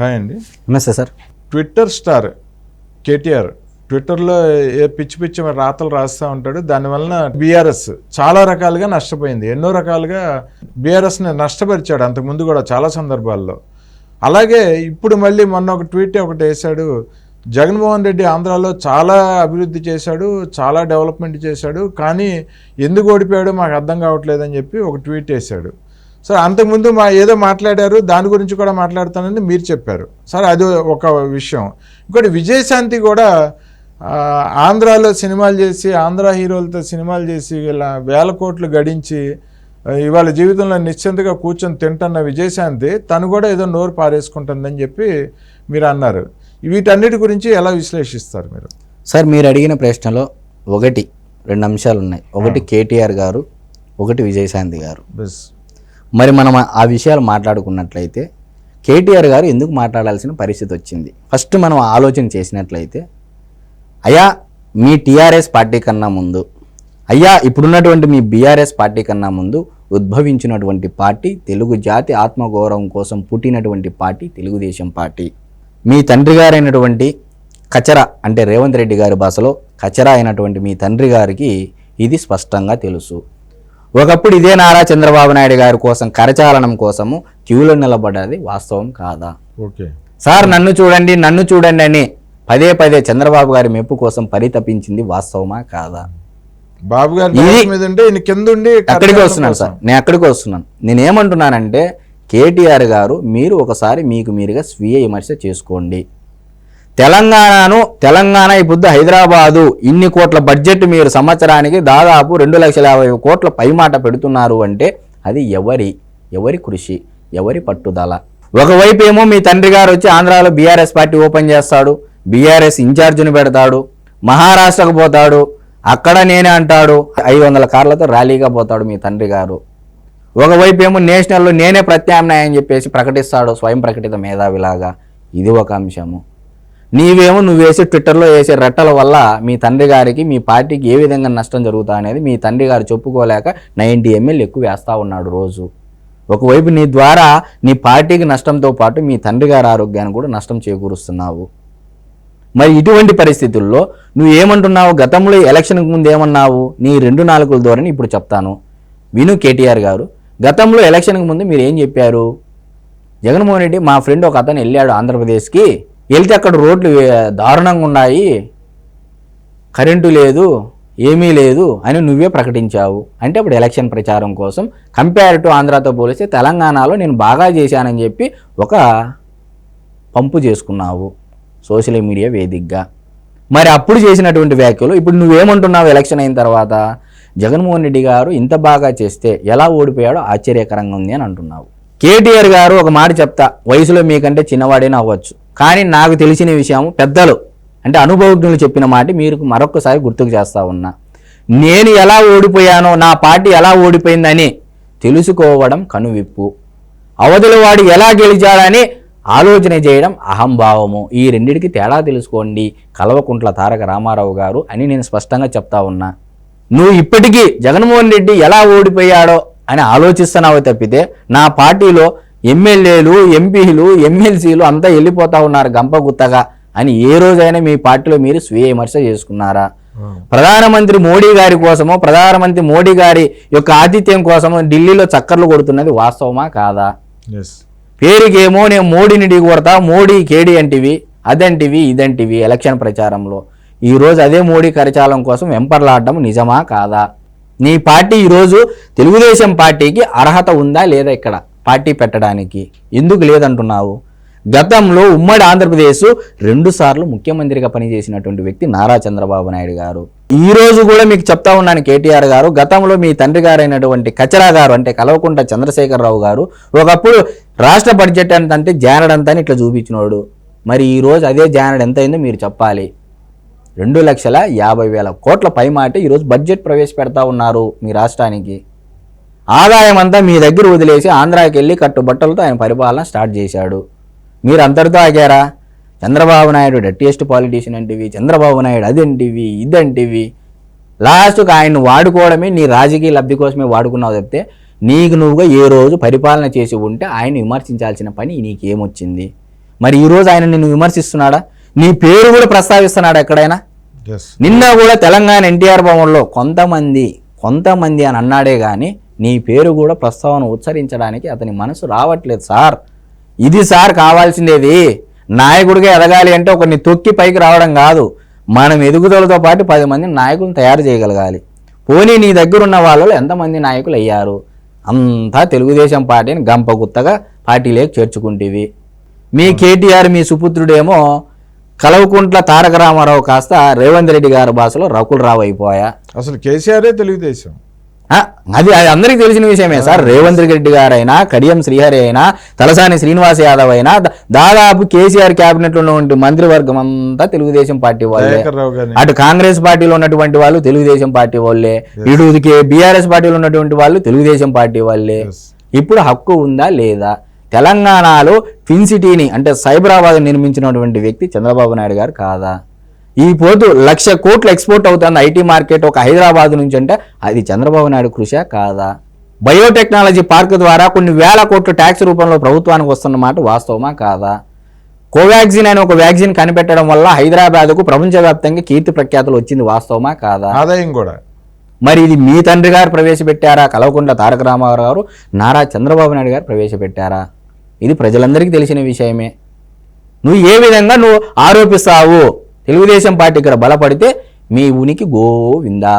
Hi అండి. నమస్తే sir. Twitter star KTR. ట్విట్టర్లో ఏ పిచ్చి పిచ్చి రాతలు రాస్తూ ఉంటాడు. దానివలన బీఆర్ఎస్ చాలా రకాలుగా నష్టపోయింది. ఎన్నో రకాలుగా బీఆర్ఎస్ని నష్టపరిచాడు అంతకుముందు కూడా చాలా సందర్భాల్లో. అలాగే ఇప్పుడు మళ్ళీ మొన్న ఒక ట్వీట్ ఒకటి వేశాడు. జగన్మోహన్ రెడ్డి ఆంధ్రాలో చాలా అభివృద్ధి చేశాడు చాలా డెవలప్మెంట్ చేశాడు. కానీ ఎందుకు ఓడిపోయాడో మాకు అర్థం కావట్లేదని చెప్పి ఒక ట్వీట్ వేశాడు. సార్ అంతకుముందు మా ఏదో మాట్లాడారు దాని గురించి కూడా మాట్లాడతానని మీరు చెప్పారు. సార్ అది ఒక విషయం. ఇంకోటి విజయశాంతి కూడా ఆంధ్రాలో సినిమాలు చేసి ఆంధ్ర హీరోలతో సినిమాలు చేసి ఇలా వేల కోట్లు గడించి ఇవాళ జీవితంలో నిశ్చింతగా కూర్చొని తింటున్న విజయశాంతి తను కూడా ఏదో నోరు పారేసుకుంటుందని చెప్పి మీరు అన్నారు. వీటన్నిటి గురించి ఎలా విశ్లేషిస్తారు మీరు? సార్ మీరు అడిగిన ప్రశ్నలో ఒకటి రెండు అంశాలు ఉన్నాయి ఒకటి కేటీఆర్ గారు ఒకటి విజయశాంతి గారు. బస్. మరి మనం ఆ- విషయాలు మాట్లాడుకున్నట్లయితే కేటీఆర్ గారు ఎందుకు మాట్లాడాల్సిన పరిస్థితి వచ్చింది? ఫస్ట్ మనం ఆలోచన చేసినట్లయితే అయ్యా మీ టీఆర్ఎస్ పార్టీ కన్నా ముందు అయ్యా ఇప్పుడున్నటువంటి మీ బీఆర్ఎస్ పార్టీ కన్నా ముందు ఉద్భవించినటువంటి పార్టీ తెలుగు జాతి ఆత్మగౌరవం కోసం పుట్టినటువంటి పార్టీ తెలుగుదేశం పార్టీ. మీ తండ్రి గారైనటువంటి కచరా అంటే రేవంత్ రెడ్డి గారి భాషలో కచరా అయినటువంటి మీ తండ్రి గారికి ఇది స్పష్టంగా తెలుసు. ఒకప్పుడు ఇదే నారా చంద్రబాబు నాయుడు గారి కోసం కరచాలనం కోసము క్యూలో నిలబడ్డది వాస్తవం కాదా? ఓకే. సార్ నన్ను చూడండి నన్ను చూడండి అని పదే పదే చంద్రబాబు గారి మెప్పు కోసం పరితపించింది వాస్తవమా కాదా? బాబు గారి కింద అక్కడికి వస్తున్నాను సార్. నేను అక్కడికి వస్తున్నాను. నేను ఏమంటున్నానంటే కేటీఆర్ గారు మీరు ఒకసారి మీకు మీరుగా స్వీయ విమర్శ చేసుకోండి. తెలంగాణను తెలంగాణ ఇప్పుడు హైదరాబాదు ఇన్ని కోట్ల బడ్జెట్ మీరు సంవత్సరానికి దాదాపు రెండు లక్షల యాభై కోట్ల పైమాట పెడుతున్నారు అంటే అది ఎవరి ఎవరి కృషి ఎవరి పట్టుదల? ఒకవైపు ఏమో మీ తండ్రి గారు వచ్చి ఆంధ్రాలో బీఆర్ఎస్ పార్టీ ఓపెన్ చేస్తాడు బీఆర్ఎస్ ఇన్ఛార్జిని పెడతాడు మహారాష్ట్రకు పోతాడు అక్కడ నేనే అంటాడు ఐదు వందల కార్లతో ర్యాలీగా పోతాడు మీ తండ్రి గారు. ఒకవైపు ఏమో నేషనల్లో నేనే ప్రత్యామ్నాయం చెప్పేసి ప్రకటిస్తాడు స్వయం ప్రకటిత మేధావిలాగా. ఇది ఒక అంశము. నీవేమో నువ్వు వేసే ట్విట్టర్లో వేసే రెట్టల వల్ల మీ తండ్రి గారికి మీ పార్టీకి ఏ విధంగా నష్టం జరుగుతా అనేది మీ తండ్రి గారు చెప్పుకోలేక నైంటీ ఎంఎల్ ఎక్కువ వేస్తూ ఉన్నాడు రోజు. ఒకవైపు నీ ద్వారా నీ పార్టీకి నష్టంతో పాటు మీ తండ్రి గారి ఆరోగ్యాన్ని కూడా నష్టం చేకూరుస్తున్నావు. మరి ఇటువంటి పరిస్థితుల్లో నువ్వు ఏమంటున్నావు? గతంలో ఎలక్షన్కి ముందు ఏమన్నావు? నీ రెండు నాలుగుల ధోరణి ఇప్పుడు చెప్తాను. విను కేటీఆర్ గారు గతంలో ఎలక్షన్కి ముందు మీరు ఏం చెప్పారు? జగన్మోహన్ రెడ్డి మా ఫ్రెండ్ ఒక అతను వెళ్ళాడు ఆంధ్రప్రదేశ్కి. వెళ్తే అక్కడ రోడ్లు దారుణంగా ఉన్నాయి. కరెంటు లేదు ఏమీ లేదు అని నువ్వే ప్రకటించావు. అంటే అప్పుడు ఎలక్షన్ ప్రచారం కోసం కంపేర్ టు ఆంధ్రాతో పోలిస్తే తెలంగాణలో నేను బాగా చేశానని చెప్పి ఒక పంపు చేసుకున్నావు సోషల్ మీడియా వేదికగా. మరి అప్పుడు చేసినటువంటి వ్యాఖ్యలు ఇప్పుడు నువ్వేమంటున్నావు ఎలక్షన్ అయిన తర్వాత? జగన్మోహన్ రెడ్డి గారు ఇంత బాగా చేస్తే ఎలా ఓడిపోయాడో ఆశ్చర్యకరంగా ఉంది అని అంటున్నావు. కేటీఆర్ గారు ఒక మాట చెప్తా వయసులో మీకంటే చిన్నవాడైనా అవ్వచ్చు. కానీ నాకు తెలిసిన విషయం పెద్దలు అంటే అనుభవజ్ఞులు చెప్పిన మాట మీరు మరొకసారి గుర్తుకు చేస్తా ఉన్నా. నేను ఎలా ఓడిపోయానో నా పార్టీ ఎలా ఓడిపోయిందని తెలుసుకోవడం కనువిప్పు. అవతల వాడు ఎలా గెలిచాడని ఆలోచన చేయడం అహంభావము. ఈ రెండిటికి తేడా తెలుసుకోండి. కల్వకుంట్ల తారక రామారావు గారు అని నేను స్పష్టంగా చెప్తా ఉన్నా. నువ్వు ఇప్పటికీ జగన్మోహన్ రెడ్డి ఎలా ఓడిపోయాడో అని ఆలోచిస్తున్నావు తప్పితే నా పార్టీలో ఎమ్మెల్యేలు ఎంపీలు ఎమ్మెల్సీలు అంతా వెళ్ళిపోతా ఉన్నారు గంపగుత్తగా అని ఏ రోజైనా మీ పార్టీలో మీరు స్వీయ విమర్శ చేసుకున్నారా? ప్రధానమంత్రి మోడీ గారి కోసమో ప్రధానమంత్రి మోడీ గారి యొక్క ఆతిథ్యం కోసమో ఢిల్లీలో చక్కర్లు కొడుతున్నది వాస్తవమా కాదా? పేరుకేమో నేను మోడీని ఢీ కొడతా మోడీ కేడి అంటివి అదంటివి ఇదంటివి ఎలక్షన్ ప్రచారంలో. ఈరోజు అదే మోడీ కరచాలం కోసం వెంపర్లాడడం నిజమా కాదా? నీ పార్టీ ఈరోజు తెలుగుదేశం పార్టీకి అర్హత ఉందా లేదా ఇక్కడ? పార్టీ పెట్టడానికి. ఎందుకు లేదంటున్నావు? గతంలో ఉమ్మడి ఆంధ్రప్రదేశ్ రెండు సార్లు ముఖ్యమంత్రిగా పనిచేసినటువంటి వ్యక్తి నారా చంద్రబాబు నాయుడు గారు. ఈ రోజు కూడా మీకు చెప్తా ఉన్నాను కేటీఆర్ గారు. గతంలో మీ తండ్రి గారైనటువంటి కచరా గారు అంటే కలవకుంట చంద్రశేఖరరావు గారు ఒకప్పుడు రాష్ట్ర బడ్జెట్ అంటే జానడంతా అని ఇట్లా చూపించినోడు. మరి ఈ రోజు అదే జానడ్ ఎంత అయిందో మీరు చెప్పాలి. రెండు లక్షల యాభై వేల కోట్ల పైమాట ఈరోజు బడ్జెట్ ప్రవేశపెడతా ఉన్నారు మీ రాష్ట్రానికి. ఆదాయం అంతా మీ దగ్గర వదిలేసి ఆంధ్రాకి వెళ్ళి కట్టుబట్టలతో ఆయన పరిపాలన స్టార్ట్ చేశాడు. మీరు అంతటితో ఆగారా? చంద్రబాబు నాయుడు డట్టియెస్ట్ పాలిటీషియన్ అంటివి చంద్రబాబు నాయుడు అదంటివి ఇదంటివి. లాస్ట్కి ఆయన్ను వాడుకోవడమే నీ రాజకీయ లబ్ధి కోసమే వాడుకున్నావు చెప్తే నీకు నువ్వుగా ఏ రోజు పరిపాలన చేసి ఉంటే ఆయన విమర్శించాల్సిన పని నీకేమొచ్చింది? మరి ఈరోజు ఆయన నిన్ను విమర్శిస్తున్నాడా? నీ పేరు కూడా ప్రస్తావిస్తున్నాడా ఎక్కడైనా? నిన్న కూడా తెలంగాణ ఎన్టీఆర్ భవన్లో కొంతమంది కొంతమంది అని అన్నాడే కానీ నీ పేరు కూడా ప్రస్తావన ఉచ్చరించడానికి అతని మనసు రావట్లేదు సార్. ఇది సార్ కావాల్సిందేది. నాయకుడిగా ఎదగాలి అంటే ఒకరిని తొక్కి పైకి రావడం కాదు. మనం ఎదుగుదలతో పాటు పది మంది నాయకులను తయారు చేయగలగాలి. పోనీ నీ దగ్గర ఉన్న వాళ్ళలో ఎంతమంది నాయకులు అయ్యారు? అంతా తెలుగుదేశం పార్టీని గంపగుత్తగా పార్టీలోకి చేర్చుకుంటేవి. మీ కేటీఆర్ మీ సుపుత్రుడేమో కలవకుంట్ల తారక రామారావు కాస్త రేవంత్ రెడ్డి గారి భాషలో రకుల్ రావు అయిపోయా. అసలు కేసీఆరే తెలుగుదేశం. అది అది అందరికీ తెలిసిన విషయమే సార్. రేవంత్ రెడ్డి గారైనా కడియం శ్రీహరి అయినా తలసాని శ్రీనివాస్ యాదవ్ అయినా దాదాపు కేసీఆర్ క్యాబినెట్లో ఉన్నటువంటి మంత్రివర్గం అంతా తెలుగుదేశం పార్టీ వాళ్ళే. అటు కాంగ్రెస్ పార్టీలో ఉన్నటువంటి వాళ్ళు తెలుగుదేశం పార్టీ వాళ్ళే. ఇటు బీఆర్ఎస్ పార్టీలో ఉన్నటువంటి వాళ్ళు తెలుగుదేశం పార్టీ వాళ్ళే. ఇప్పుడు హక్కు ఉందా లేదా? తెలంగాణలో ట్విన్ సిటీని అంటే సైబరాబాద్ నిర్మించినటువంటి వ్యక్తి చంద్రబాబు నాయుడు గారు కాదా? ఈ పోతు లక్ష కోట్లు ఎక్స్పోర్ట్ అవుతుంది ఐటీ మార్కెట్ ఒక హైదరాబాద్ నుంచి అంటే అది చంద్రబాబు నాయుడు కృషా కాదా? బయోటెక్నాలజీ పార్క్ ద్వారా కొన్ని వేల కోట్ల ట్యాక్స్ రూపంలో ప్రభుత్వానికి వస్తున్నమాట వాస్తవమా కాదా? కోవాక్సిన్ అనే ఒక వ్యాక్సిన్ కనిపెట్టడం వల్ల హైదరాబాద్కు ప్రపంచవ్యాప్తంగా కీర్తి ప్రఖ్యాతులు వచ్చింది వాస్తవమా కాదా? ఆదాయం కూడా. మరి ఇది మీ తండ్రి గారు ప్రవేశపెట్టారా? కలవకుంట్ల తారక రామారావు గారు నారా చంద్రబాబు నాయుడు గారు ప్రవేశపెట్టారా? ఇది ప్రజలందరికీ తెలిసిన విషయమే. నువ్వు ఏ విధంగా నువ్వు ఆరోపిస్తావు? తెలుగుదేశం పార్టీ ఇక్కడ బలపడితే మీ ఉనికి గోవిందా.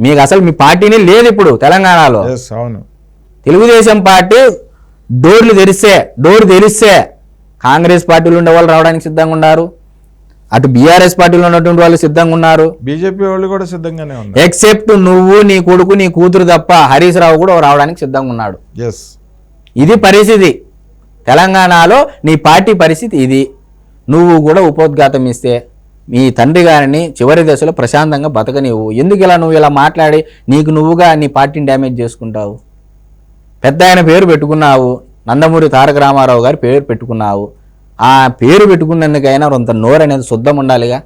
మీకు అసలు మీ పార్టీనే లేదు ఇప్పుడు తెలంగాణలో. అవును. తెలుగుదేశం పార్టీ డోర్లు తెరిస్తే డోర్ తెరిస్తే కాంగ్రెస్ పార్టీలో ఉండే వాళ్ళు రావడానికి సిద్ధంగా ఉన్నారు. అటు బీఆర్ఎస్ పార్టీలో ఉన్నటువంటి వాళ్ళు సిద్ధంగా ఉన్నారు. బీజేపీ వాళ్ళు కూడా సిద్ధంగానే ఉన్నారు. ఎక్సెప్ట్ నువ్వు నీ కొడుకు నీ కూతురు తప్ప హరీష్ రావు కూడా రావడానికి సిద్ధంగా ఉన్నాడు. ఇది పరిస్థితి. తెలంగాణలో నీ పార్టీ పరిస్థితి ఇది. నువ్వు కూడా ఉపోద్ఘాతం ఇస్తే మీ తండ్రి గారిని చివరి దశలో ప్రశాంతంగా బతకనివ్వు. ఎందుకు ఇలా నువ్వు ఇలా మాట్లాడి నీకు నువ్వుగా నీ పార్టీని డ్యామేజ్ చేసుకుంటావు? పెద్ద ఆయన పేరు పెట్టుకున్నావు. నందమూరి తారక రామారావు గారి పేరు పెట్టుకున్నావు. ఆ పేరు పెట్టుకున్నందుకైనా కొంత నోరు అనేది శుద్ధం ఉండాలిగా?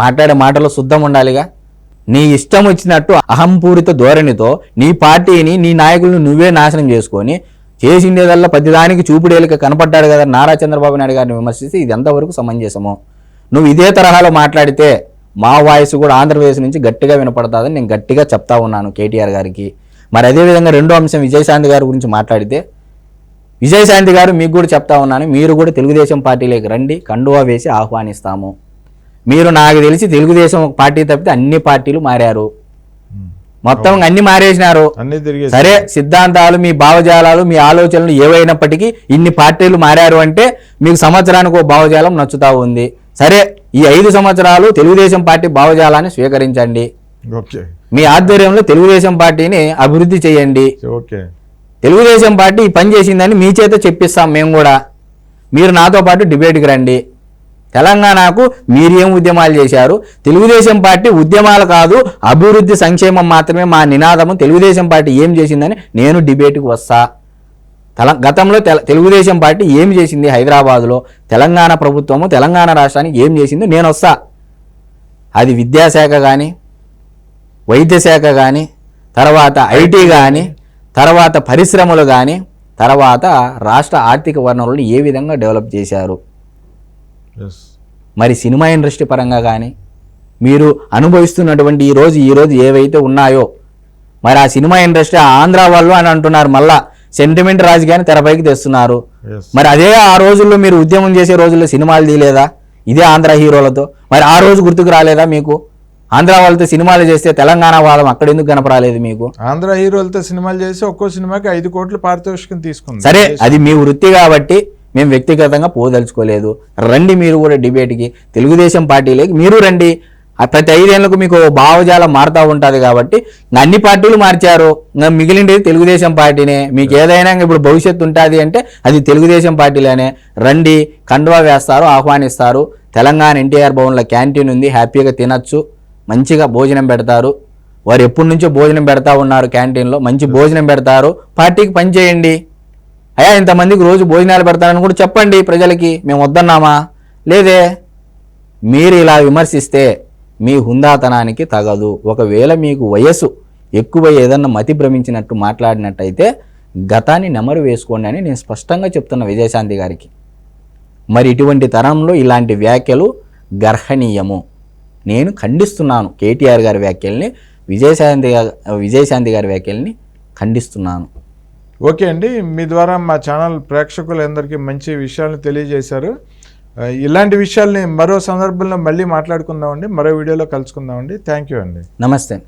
మాట్లాడే మాటలో శుద్ధం ఉండాలిగా? నీ ఇష్టం వచ్చినట్టు అహంపూరిత ధోరణితో నీ పార్టీని నీ నాయకులను నువ్వే నాశనం చేసుకొని చేసిండేదల్లా ప్రతిదానికి చూపుడేలిక కనపడ్డాడు కదా నారా చంద్రబాబు నాయుడు గారిని విమర్శిస్తే ఇది ఎంతవరకు సమంజసము. నువ్వు ఇదే తరహాలో మాట్లాడితే మా వాయిస్ కూడా ఆంధ్రప్రదేశ్ నుంచి గట్టిగా వినపడతాదని నేను గట్టిగా చెప్తా ఉన్నాను కేటీఆర్ గారికి. మరి అదేవిధంగా రెండో అంశం విజయశాంతి గారి గురించి మాట్లాడితే విజయశాంతి గారు మీకు కూడా చెప్తా ఉన్నాను మీరు కూడా తెలుగుదేశం పార్టీలోకి రండి కండువా వేసి ఆహ్వానిస్తాము. మీరు నాకు తెలిసి తెలుగుదేశం పార్టీ తప్పితే అన్ని పార్టీలు మారారు. మొత్తం అన్ని మారేసినారు. సరే సిద్ధాంతాలు మీ భావజాలాలు మీ ఆలోచనలు ఏవైనప్పటికీ ఇన్ని పార్టీలు మారారు అంటే మీకు సంవత్సరానికి ఒక భావజాలం నచ్చుతా ఉంది. సరే ఈ ఐదు సంవత్సరాలు తెలుగుదేశం పార్టీ భావజాలాన్ని స్వీకరించండి. మీ ఆధ్వర్యంలో తెలుగుదేశం పార్టీని అభివృద్ధి చేయండి. తెలుగుదేశం పార్టీ ఈ పని చేసిందని మీ చేత చెప్పిస్తాం మేము కూడా. మీరు నాతో పాటు డిబేట్కి రండి. తెలంగాణకు మీరేం ఉద్యమాలు చేశారు. తెలుగుదేశం పార్టీ ఉద్యమాలు కాదు అభివృద్ధి సంక్షేమం మాత్రమే మా నినాదము. తెలుగుదేశం పార్టీ ఏం చేసిందని నేను డిబేట్కి వస్తా. తెల గతంలో తెల తెలుగుదేశం పార్టీ ఏం చేసింది హైదరాబాదులో? తెలంగాణ ప్రభుత్వము తెలంగాణ రాష్ట్రానికి ఏం చేసిందో నేను వస్తా. అది విద్యాశాఖ కానీ వైద్యశాఖ కానీ తర్వాత ఐటీ కానీ తర్వాత పరిశ్రమలు కానీ తర్వాత రాష్ట్ర ఆర్థిక వనరులను ఏ విధంగా డెవలప్ చేశారు? మరి సినిమా ఇండస్ట్రీ పరంగా కానీ మీరు అనుభవిస్తున్నటువంటి ఈ రోజు ఈ రోజు ఏవైతే ఉన్నాయో మరి ఆ సినిమా ఇండస్ట్రీ ఆంధ్ర వాళ్ళు అని అంటున్నారు మళ్ళా సెంటిమెంట్ రాజకీయాన్ని తెరపైకి తెస్తున్నారు. మరి అదే ఆ రోజుల్లో మీరు ఉద్యమం చేసే రోజుల్లో సినిమాలు తీయలేదా? ఇదే ఆంధ్ర హీరోలతో. మరి ఆ రోజు గుర్తుకు రాలేదా మీకు? ఆంధ్ర వాళ్ళతో సినిమాలు చేస్తే తెలంగాణ వాళ్ళం అక్కడ ఎందుకు కనపరాలేదు మీకు? ఆంధ్ర హీరోలతో సినిమాలు చేసి ఒక్కో సినిమాకి ఐదు కోట్లు పారితోషికం తీసుకుంది. సరే అది మీ వృత్తి కాబట్టి మేము వ్యక్తిగతంగా పోదలుచుకోలేదు. రండి మీరు కూడా డిబేట్కి. తెలుగుదేశం పార్టీలోకి మీరు రండి. ప్రతి ఐదేళ్ళకు మీకు భావజాలం మారుతూ ఉంటుంది కాబట్టి అన్ని పార్టీలు మార్చారు. ఇంకా మిగిలిండేది తెలుగుదేశం పార్టీనే. మీకు ఏదైనా ఇప్పుడు భవిష్యత్తు ఉంటుంది అంటే అది తెలుగుదేశం పార్టీలోనే. రండి కండువా వేస్తారు ఆహ్వానిస్తారు. తెలంగాణ ఎన్టీఆర్ భవన్లో క్యాంటీన్ ఉంది హ్యాపీగా తినచ్చు మంచిగా భోజనం పెడతారు. వారు ఎప్పటి నుంచో భోజనం పెడతా ఉన్నారు క్యాంటీన్లో మంచి భోజనం పెడతారు. పార్టీకి పని అయ్యా ఇంతమందికి రోజు భోజనాలు పెడతారని కూడా చెప్పండి ప్రజలకి. మేము వద్దన్నామా? లేదే. మీరు ఇలా విమర్శిస్తే మీ హుందాతనానికి తగదు. ఒకవేళ మీకు వయస్సు ఎక్కువ ఏదన్నా మతి భ్రమించినట్టు మాట్లాడినట్టయితే గతాన్ని నెమరు వేసుకోండి అని నేను స్పష్టంగా చెప్తున్న విజయశాంతి గారికి. మరి ఇటువంటి తరంలో ఇలాంటి వ్యాఖ్యలు గర్హనీయము. నేను ఖండిస్తున్నాను. కేటీఆర్ గారి వ్యాఖ్యల్ని విజయశాంతి విజయశాంతి గారి వ్యాఖ్యల్ని ఖండిస్తున్నాను. ఓకే అండి. మీ ద్వారా మా ఛానల్ ప్రేక్షకులందరికీ మంచి విషయాలను తెలియజేశారు. ఇలాంటి విషయాల్ని మరో సందర్భంలో మళ్ళీ మాట్లాడుకుందామండి మరో వీడియోలో కలుసుకుందామండి థ్యాంక్ యూ అండి. నమస్తే.